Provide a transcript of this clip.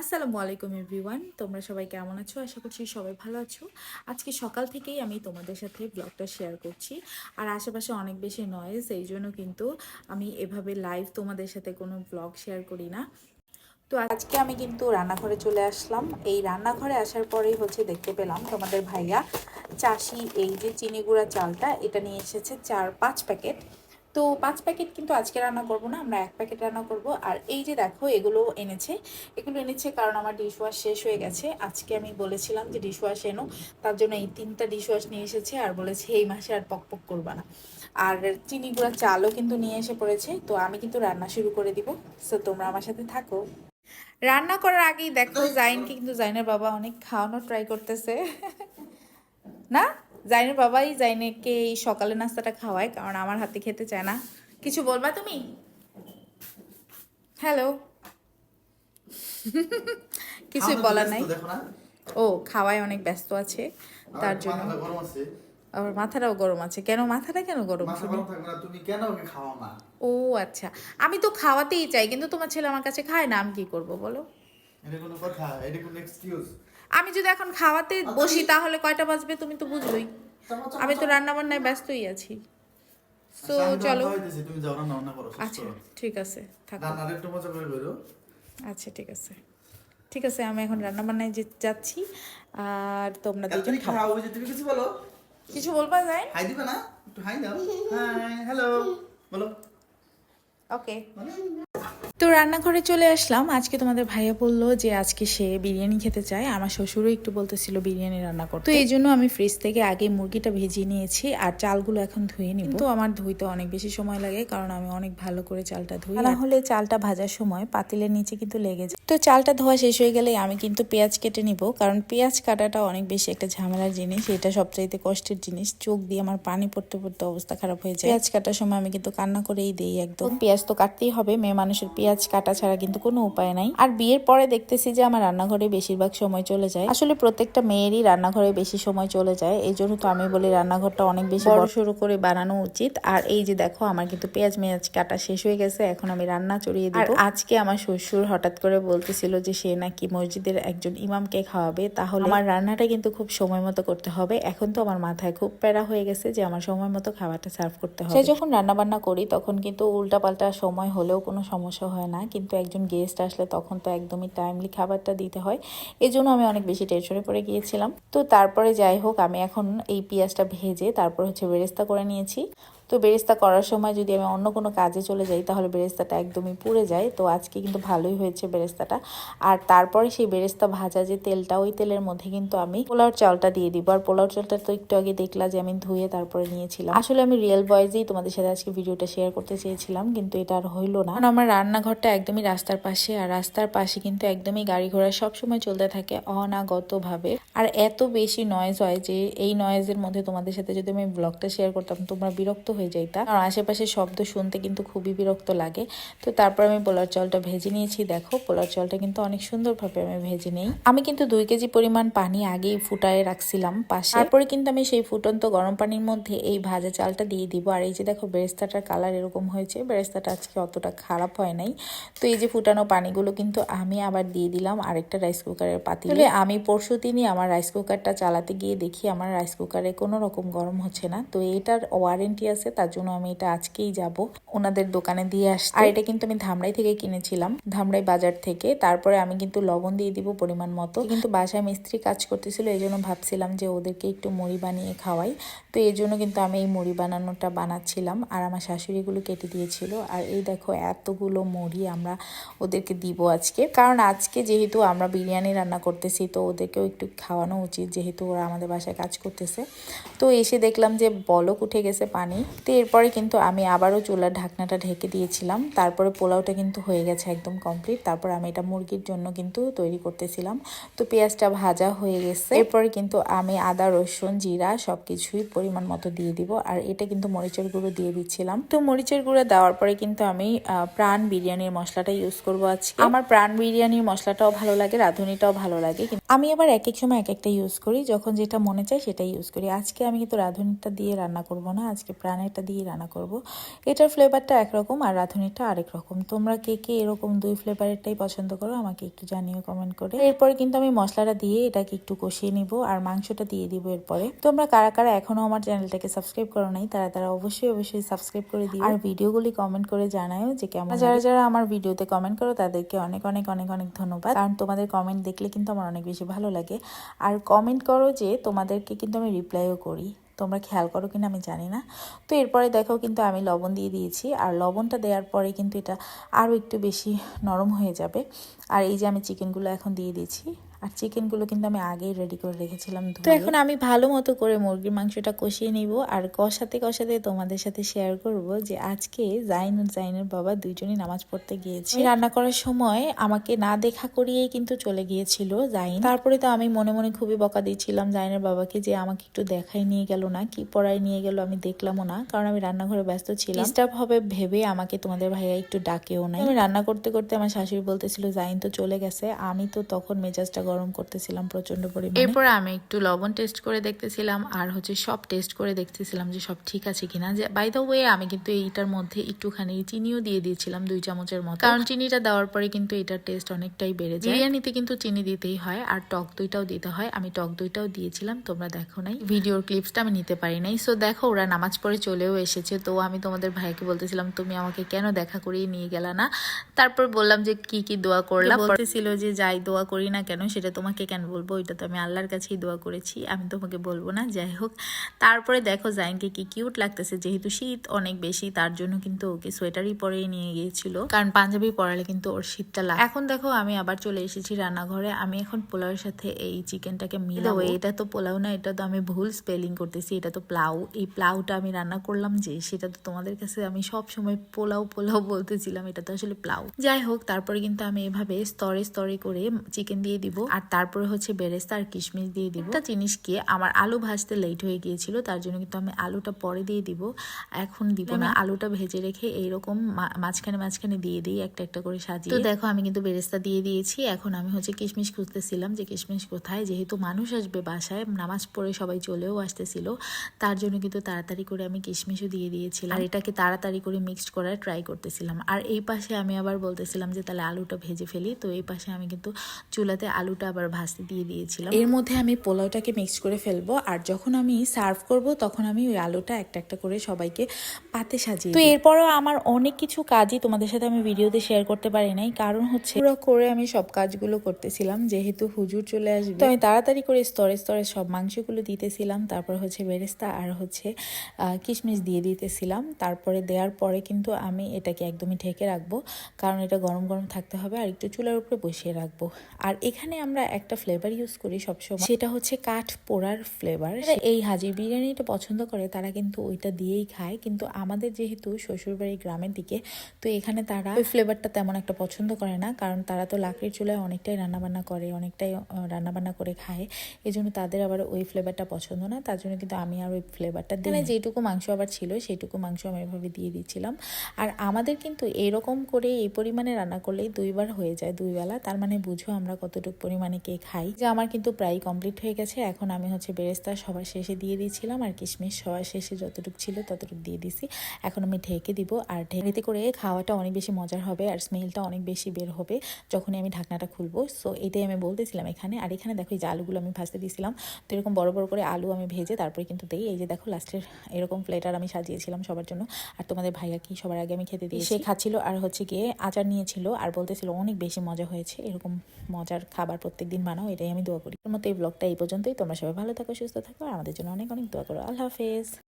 আসসালামু আলাইকুম এভরিওয়ান, তোমরা সবাই কেমন আছো? আশা করছি সবাই ভালো আছো। আজকে সকাল থেকেই আমি তোমাদের সাথে ব্লগটা শেয়ার করছি। আর আশেপাশে অনেক বেশি নয়েজ এই জন্য কিন্তু আমি এভাবে লাইভ তোমাদের সাথে কোনো ব্লগ শেয়ার করি না। তো আজকে আমি কিন্তু রান্নাঘরে চলে আসলাম। এই রান্নাঘরে আসার পরেই হচ্ছে দেখতে পেলাম তোমাদের ভাইয়া চাষি, এই যে চিনি গুঁড়া চালটা, এটা নিয়ে এসেছে চার পাঁচ প্যাকেট তো পাঁচ প্যাকেট কিন্তু আজকে রান্না করব না, আমরা এক প্যাকেট রান্না করব। আর এই যে দেখো, এগুলো এনেছে। এগুলো এনেছে কারণ আমার ডিশ ওয়াশ শেষ হয়ে গেছে। আজকে আমি বলেছিলাম যে ডিশ ওয়াশ এনো, তার জন্য এই তিনটা ডিশ ওয়াশ নিয়ে এসেছে আর বলেছে এই মাসে আর পক পক করবা না। আর চিনি গুঁড়া চালও কিন্তু নিয়ে এসে পড়েছে, তো আমি কিন্তু রান্না শুরু করে দিব। সো তোমরা আমার সাথে থাকো। রান্না করার আগেই দেখো, জাইনকে কিন্তু জাইনের বাবা অনেক খাওয়ানো ট্রাই করতেছে। না? জাইনের বাবাই জাইনেকে এই সকালে নাস্তাটা খাওয়ায় কারণ আমার হাতে খেতে চায় না। কিছু বলবা তুমি? হ্যালো কিছুই বলার নাই। ও খাওয়ায় অনেক ব্যস্ত আছে তার জন্য। আবার মাথাটাও গরম আছে। কেন? মাথাটা কেন গরম তুমি কেন ওকে খাওয়াও না? ও আচ্ছা। আমি তো খাওয়াতেই চাই কিন্তু তোমার ছেলে আমার কাছে খায় না আমি কি করব বলো? এটা কোনো কথা এটা কোনো এক্সকিউজ আমি যদি এখন খাওয়াতে বসি তাহলে কয়টা বাজবে তুমি তো বুঝবোই আমি তো রান্না বান্নায় ব্যস্তই আছি। তো চলো। তুমি যাও রান্না বান্না করো আচ্ছা ঠিক আছে থাকো। রান্নার একটু মজা করে করো আচ্ছা ঠিক আছে। ঠিক আছে আমি এখন রান্না বান্নায় যে- যাচ্ছি আর তোমরা দুজন তুমি খাও। তুমি কিছু বলো। কিছু বলবা যায় হাই দিবে না? একটু হাই দাও। হাই হ্যালো বলো। ওকে তো রান্নাঘরে চলে আসলাম। আজকে তোমাদের ভাইয়া বলল যে আজকে সে বিরিয়ানি খেতে চায়। আমার শ্বশুরও একটু বলতেছিল বিরিয়ানি রান্না করতে। তো এই জন্য আমি ফ্রিজ থেকে আগে মুরগিটা ভেজিয়ে নিয়েছি আর চালগুলো এখন ধুয়ে নিব। তো আমার ধুইতে অনেক বেশি সময় লাগে কারণ আমি অনেক ভালো করে চালটা ধুই। না হলে চালটা ভাজার সময় পাতিলের নিচে কিন্তু লেগে যায়। তো চালটা ধোয়া শেষ হয়ে গেলে আমি কিন্তু পেঁয়াজ কেটে নিব কারণ পেঁয়াজ কাটাটা অনেক বেশি একটা ঝামেলার জিনিস। এটা সবচাইতে কষ্টের জিনিস। চোখ দিয়ে আমার পানি পড়তে পড়তে অবস্থা খারাপ হয়ে যায়। পেঁয়াজ কাটার সময় আমি কিন্তু কান্না করেই দিই একদম। পেঁয়াজ তো কাটতেই হবে। মেয়ে মানুষের পেঁয়াজ কাটা ছাড়া কিন্তু কোনো উপায় নাই। আর বিয়ের পরে দেখতেছি যে আমার রান্নাঘরে বেশিরভাগ সময় চলে যায়। আসলে প্রত্যেকটা মেয়েরই রান্নাঘরে বেশি সময় চলে যায়। এই জন্য তো আমি বলি রান্নাঘরটা অনেক বেশি বড় সড়ো করে বানানো উচিত। আর এই যে দেখো আমার কিন্তু পেঁয়াজ মেয়াজ কাটা শেষ হয়ে গেছে। এখন আমি রান্না চড়িয়ে আর আজকে আমার শ্বশুর হঠাৎ করে বলতেছিল যে সে নাকি মসজিদের একজন ইমামকে খাওয়াবে। তাহলে আমার রান্নাটা কিন্তু খুব সময় মতো করতে হবে। এখন তো আমার মাথায় খুব প্যারা হয়ে গেছে যে আমার সময় মতো খাবারটা সার্ভ করতে হবে। সে যখন রান্না বান্না করি তখন কিন্তু উল্টাপাল্টা সময় হলেও কোনো সমস্যা হয় না, কিন্তু একজন গেস্ট আসলে তখন তো একদমই টাইমলি খাবারটা দিতে হয়। এই জন্য আমি অনেক বেশি টেনশনে পড়ে গিয়েছিলাম। তো তারপরে যাই হোক, আমি এখন এই পেঁয়াজটা ভেজে তারপর হচ্ছে বেরেস্তা করে নিয়েছি। তো বেরেস্তা করার সময় যদি আমি অন্য কোনো কাজে চলে যাই, তাহলে বেরেস্তাটা একদমই পুড়ে যায়। তো আজকে কিন্তু ভালোই হয়েছে বেরেস্তাটা। আর তারপরে সেই বেরেস্তা ভাজা যে তেলটা, ওই তেলের মধ্যে কিন্তু আমি পোলাওর চালটা দিয়ে দিব। আর পোলাওর চালটা তো একটু আগে দেখলা যে আমি ধুয়ে তারপরে নিয়েছিলাম। আসলে আমি রিয়েল ভয়েসেই তোমাদের সাথে আজকে ভিডিওটা শেয়ার করতে চেয়েছিলাম, কিন্তু এটা আর হইল না। কারণ আমার রান্নাঘরটা একদমই রাস্তার পাশে, আর রাস্তার পাশে কিন্তু একদমই গাড়ি ঘোড়া সবসময় চলতে থাকে অনাগতভাবে। আর এত বেশি নয়েজ হয় যে, এই নয়েজের মধ্যে তোমাদের সাথে যদি আমি ব্লগটা শেয়ার করতাম, তোমরা বিরক্ত হয়ে যাইতা কারণ আশেপাশে শব্দ শুনতে কিন্তু খুবই বিরক্ত লাগে। তো তারপর আমি পোলার চালটা ভেজে নিয়েছি। দেখো পোলার চালটা কিন্তু অনেক সুন্দরভাবে আমি ভেজে নেই। আমি কিন্তু দুই কেজি পরিমাণ পানি আগেই ফুটায় রাখছিলাম পাশে। তারপরে কিন্তু আমি সেই ফুটন্ত গরম পানির মধ্যে এই ভাজা চালটা দিয়ে দিব। আর এই যে দেখো বেরেস্তাটার কালার এরকম হয়েছে। বেরেস্তাটা আজকে অতটা খারাপ হয় নাই। তো এই যে ফুটানো পানিগুলো কিন্তু আমি আবার দিয়ে দিলাম আরেকটা রাইস কুকারের পাতিলে। আমি পরশু দিনই আমার রাইস কুকারটা চালাতে গিয়ে দেখি আমার রাইস কুকারে কোনো রকম গরম হচ্ছে না। তো এটার ওয়ারেন্টি আছে তার জন্য আমি এটা আজকেই যাব ওনাদের দোকানে দিয়ে আসতে। আর এটা কিন্তু আমি ধামরাই থেকে কিনেছিলাম, ধামরাই বাজার থেকে। তারপরে আমি কিন্তু লবণ দিয়ে দিব পরিমাণ মতো। কিন্তু বাসায় মিস্ত্রি কাজ করতেছিল এই জন্য ভাবছিলাম যে ওদেরকে একটু মুড়ি বানিয়ে খাওয়াই। তো এই জন্য কিন্তু আমি এই মুড়ি বানানোটা বানাচ্ছিলাম, আর আমার শাশুড়িগুলো কেটে দিয়েছিল। আর এই দেখো, এতগুলো মুড়ি আমরা ওদেরকে দিব আজকে। কারণ আজকে যেহেতু আমরা বিরিয়ানি রান্না করতেছি, তো ওদেরকেও একটু খাওয়ানো উচিত, যেহেতু ওরা আমাদের বাসায় কাজ করতেছে। তো এসে দেখলাম যে বলক উঠে গেছে পানি। তো এরপরে কিন্তু আমি আবারও চুলার ঢাকনাটা ঢেকে দিয়েছিলাম। তারপরে পোলাওটা কিন্তু হয়ে গেছে একদম কমপ্লিট তারপর আমি এটা মুরগির জন্য কিন্তু তৈরি করতেছিলাম। তো পেঁয়াজটা ভাজা হয়ে গেছে। এরপরে কিন্তু আমি আদা, রসুন, জিরা সব কিছুই পরিমাণ মতো দিয়ে দিব। আর এটা কিন্তু মরিচের গুঁড়ো দিয়ে দিচ্ছিলাম। তো মরিচের গুঁড়ো দেওয়ার পরে কিন্তু আমি প্রাণ বিরিয়ানির মশলাটা ইউজ করব আজকে। আমার প্রাণ বিরিয়ানির মশলাটাও ভালো লাগে, রাঁধুনিটাও ভালো লাগে। আমি আবার এক এক সময় এক একটা ইউজ করি। যখন যেটা মনে চায় সেটা ইউজ করি। আজকে আমি কিন্তু রাঁধুনিটা দিয়ে রান্না করব না। আজকে প্রাণের এটা দিয়ে রান্না করব। এটার ফ্লেভারটা একরকম আর রাঁধুনিটা আরেক রকম। তোমরা কে কে এরকম দুই ফ্লেভারেরটাই পছন্দ করো আমাকে একটু জানিও কমেন্ট করে। এরপরে কিন্তু আমি মশলাটা দিয়ে এটাকে একটু কষিয়ে নিব আর মাংসটা দিয়ে দিব এরপরে। তোমরা কারা কারা এখনও আমার চ্যানেলটাকে সাবস্ক্রাইব করো নাই তারা তারা অবশ্যই অবশ্যই সাবস্ক্রাইব করে দিও। আর ভিডিওগুলি কমেন্ট করে জানাও যে কেমন যারা যারা আমার ভিডিওতে কমেন্ট করো তাদেরকে অনেক অনেক অনেক অনেক ধন্যবাদ। কারণ তোমাদের কমেন্ট দেখলে কিন্তু আমার অনেক বেশি ভালো লাগে। আর কমেন্ট করো যে তোমাদেরকে কিন্তু আমি রিপ্লাইও করি। তোমরা খেয়াল করো কিনা আমি জানি না। তো এরপরে দেখো কিন্তু আমি লবণ দিয়ে দিয়েছি। আর লবণটা দেওয়ার পরে কিন্তু এটা আরও একটু বেশি নরম হয়ে যাবে। আর এই যে আমি চিকেনগুলো এখন দিয়ে দিয়েছি। আর চিকেনগুলো কিন্তু আমি আগেই রেডি করে রেখেছিলাম তো এখন আমি ভালো মতো করে মুরগির মাংসটা কষিয়ে নিব আর কষাতে কষাতে তোমাদের সাথে শেয়ার করব যে আজকে জাইন জাইনের বাবা দুইজনই নামাজ পড়তে গিয়েছে। রান্না করার সময় আমাকে না দেখা করিয়েই কিন্তু চলে গিয়েছিল জাইন। তারপরে তো আমি মনে মনে খুবই বকা দিচ্ছিলাম জাইনের বাবাকে যে আমাকে একটু দেখাই নিয়ে গেল না কি পড়ায় নিয়ে গেল আমি দেখলামও না কারণ আমি রান্নাঘরে ব্যস্ত ছিলাম। ডিস্টার্ব হবে ভেবে আমাকে তোমাদের ভাইয়া একটু ডাকেও নাই। আমি রান্না করতে করতে আমার শাশুড়ি বলতেছিল জাইন তো চলে গেছে আমি তো তখন মেজাজটা গরম করতেছিলাম প্রচণ্ড পরিমাণে। এরপর আমি একটু লবণ টেস্ট করে দেখতেছিলাম আর হচ্ছে সব টেস্ট করে দেখতেছিলাম যে সব ঠিক আছে কিনা। যে বাই দ্য ওয়ে আমি কিন্তু এইটার মধ্যে একটুখানি চিনিও দিয়ে দিয়েছিলাম দুই চামচের মতো। কারণ চিনিটা দেওয়ার পরে কিন্তু এটার টেস্ট অনেকটাই বেড়ে যায়। বিরিয়ানিতে কিন্তু চিনি দিতেই হয় আর টক দইটাও দিতে হয়। আমি টক দইটাও দিয়েছিলাম তোমরা দেখো নাই। ভিডিওর ক্লিপসটা আমি নিতে পারি নাই। সো দেখো ওরা নামাজ পড়ে চলেও এসেছে। তো আমি তোমাদের ভাইকে বলতেছিলাম তুমি আমাকে কেন দেখা করিয়ে নিয়ে গেলা না? তারপর বললাম যে কি কি দোয়া করলাম? বলতেছিল যে যাই দোয়া করি না কেন সেটা তোমাকে কেন বলব? ওইটা তো আমি আল্লাহর কাছেই দোয়া করেছি। আমি তোমাকে বলব না যাই হোক। তারপরে দেখো জাইনকে কি কিউট লাগতেছে। যেহেতু শীত অনেক বেশি তার জন্য কিন্তু ওকে সোয়েটারই পরেই নিয়ে গিয়েছিল। কারণ পাঞ্জাবি পরালে কিন্তু ওর শীতটা লাগে এখন দেখো আমি আবার চলে এসেছি রান্নাঘরে। আমি এখন পোলাওয়ের সাথে এই চিকেনটাকে মিলাবো। এটা তো পোলাও না এটা তো আমি ভুল স্পেলিং করতেছি। এটা তো প্লাউ। এই প্লাউটা আমি রান্না করলাম যে সেটা তো তোমাদের কাছে আমি সব সময় পোলাও পোলাও বলতেছিলাম। এটা তো আসলে প্লাউ। যাই হোক তারপরে কিন্তু আমি এভাবে স্তরে স্তরে করে চিকেন দিয়ে দিব। আর তারপরে হচ্ছে বেরেস্তা আর কিশমিশ দিয়ে দিব। একটা জিনিস কি আমার আলু ভাজতে লেট হয়ে গিয়েছিল তার জন্য কিন্তু আমি আলুটা পরে দিয়ে দিব। এখন দিব না আলুটা ভেজে রেখে এইরকম মা- মাঝখানে মাঝখানে দিয়ে দিই একটা একটা করে সাজিয়ে। তো দেখো আমি কিন্তু বেরেস্তা দিয়ে দিয়েছি এখন আমি হচ্ছে কিশমিশ খুঁজতেছিলাম যে কিশমিশ কোথায় যেহেতু মানুষ আসবে বাসায় নামাজ পড়ে সবাই চলেও আসতেছিল তার জন্য কিন্তু তাড়াতাড়ি করে আমি কিশমিশও দিয়ে দিয়েছিলাম। আর এটাকে তাড়াতাড়ি করে মিক্সড করার ট্রাই করতেছিলাম। আর এই পাশে আমি আবার বলতেছিলাম যে তাহলে আলুটা ভেজে ফেলি তো এই পাশে আমি কিন্তু চুলাতে আলুটা আবার ভাজতে দিয়ে দিয়েছিলাম। এর মধ্যে আমি পোলাওটাকে মিক্স করে ফেলব আর যখন আমি সার্ভ করব তখন আমি ওই আলুটা একটা একটা করে সবাইকে পাতে সাজিয়ে তো এরপরও আমার অনেক কিছু কাজই তোমাদের সাথে আমি ভিডিওতে শেয়ার করতে পারি নাই। কারণ হচ্ছে পুরো করে আমি সব কাজগুলো করতেছিলাম যেহেতু হুজুর চলে আসবে। তো আমি তাড়াতাড়ি করে স্তরে স্তরে সব মাংসগুলো দিতেছিলাম তারপর হচ্ছে বেরেস্তা আর হচ্ছে কিশমিশ দিয়ে দিতেছিলাম। তারপরে দেওয়ার পরে কিন্তু আমি এটাকে একদমই ঢেকে রাখব কারণ এটা গরম গরম থাকতে হবে আর একটু চুলার উপরে বসিয়ে রাখব। আর এখানে আমরা একটা ফ্লেভার ইউজ করি সবসময়। সেটা হচ্ছে কাঠ পোড়ার ফ্লেভার এই হাজির বিরিয়ানিটা পছন্দ করে তারা কিন্তু ওইটা দিয়েই খায়। কিন্তু আমাদের যেহেতু শ্বশুরবাড়ি গ্রামের দিকে তো এখানে তারা ওই ফ্লেভারটা তেমন একটা পছন্দ করে না। কারণ তারা তো লাকড়ির চুলায় অনেকটাই রান্নাবান্না করে অনেকটাই রান্নাবান্না করে খায়। এই জন্য তাদের আবার ওই ফ্লেভারটা পছন্দ না। তার জন্য কিন্তু আমি আর ওই ফ্লেভারটা দিই না। যেটুকু মাংস আবার ছিল সেইটুকু মাংস আমি এভাবে দিয়ে দিচ্ছিলাম। আর আমাদের কিন্তু এরকম করে এই পরিমাণে রান্না করলেই দুইবার হয়ে যায় দুই বেলা তার মানে বুঝো আমরা কতটুকু পরিমাণে কে খাই? যে আমার কিন্তু প্রায় কমপ্লিট হয়ে গেছে। এখন আমি হচ্ছে বেরেস্তা সবার শেষে দিয়ে দিয়েছিলাম আর কিশমিশ সবার শেষে যতটুকু ছিল ততটুকু দিয়ে দিছি। এখন আমি ঢেকে দিব আর ঢেকে করে খাওয়াটা অনেক বেশি মজার হবে আর স্মেলটা অনেক বেশি বের হবে যখনই আমি ঢাকনাটা খুলবো। সো এটাই আমি বলতেছিলাম এখানে। আর এখানে দেখো এই যে আলুগুলো আমি ভাজতে দিয়েছিলাম তো এরকম বড় বড় করে আলু আমি ভেজে তারপরে কিন্তু দেই। এই যে দেখো লাস্টের এরকম প্লেটার আমি সাজিয়েছিলাম সবার জন্য। আর তোমাদের ভাইয়া কি সবার আগে আমি খেতে দিয়ে সে খাচ্ছিল আর হচ্ছে গিয়ে আচার নিয়েছিল আর বলতেছিল অনেক বেশি মজা হয়েছে। এরকম মজার খাবার প্রত্যেক দিন বানাও, এটাই আমি দোয়া করি। মতো এই ব্লগটা এই পর্যন্তই। তোমরা সবাই ভালো থাকো, সুস্থ থাকো আমাদের জন্য অনেক অনেক দোয়া করো। আল্লাহ হাফেজ।